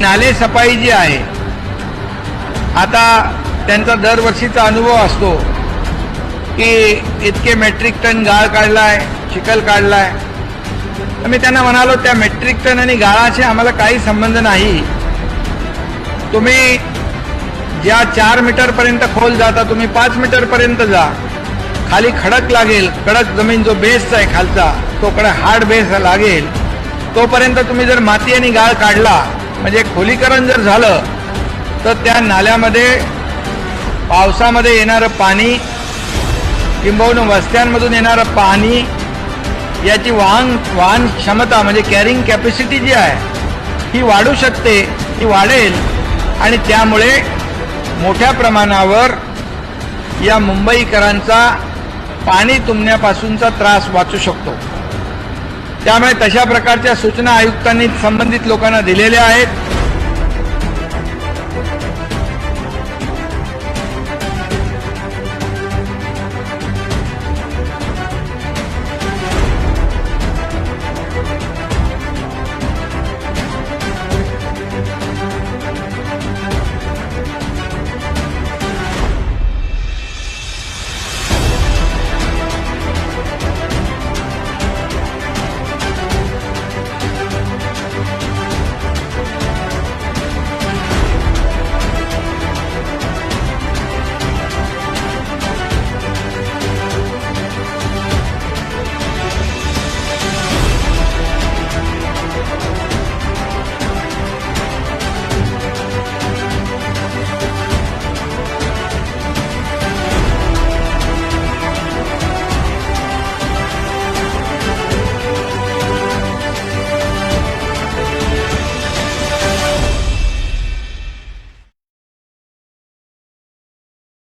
नाले सफाई जी आहे आता त्यांचा दरवर्षीचा अनुभव असतो की इतके मेट्रिक टन गाळ काढलाय चिखल काढलाय. तर मी त्यांना म्हणालो त्या मेट्रिक टन आणि गाळाशी आम्हाला काही संबंध नाही. तुम्ही ज्या चार मीटरपर्यंत खोल जाता तुम्ही पाच मीटरपर्यंत जा. खाली खडक लागेल कडक जमीन जो बेस आहे खालचा तो कडक हार्ड बेस लागेल. तोपर्यंत तुम्ही जर माती आणि गाळ काढला म्हणजे खोलीकरण जर झालं तर त्या नाल्यामध्ये पावसामध्ये येणारं पाणी किंबहुना वस्त्यांमधून येणारं पाणी याची वाहन वाहन क्षमता म्हणजे कॅरिंग कॅपॅसिटी जी आहे ही वाढू शकते ही वाढेल. आणि त्यामुळे मोठ्या प्रमाणावर या मुंबईकरांचा पाणी तुंबण्यापासूनचा त्रास वाचू शकतो. त्यामुळे तशा प्रकारच्या सूचना आयुक्तांनी संबंधित लोकांना दिलेल्या आहेत.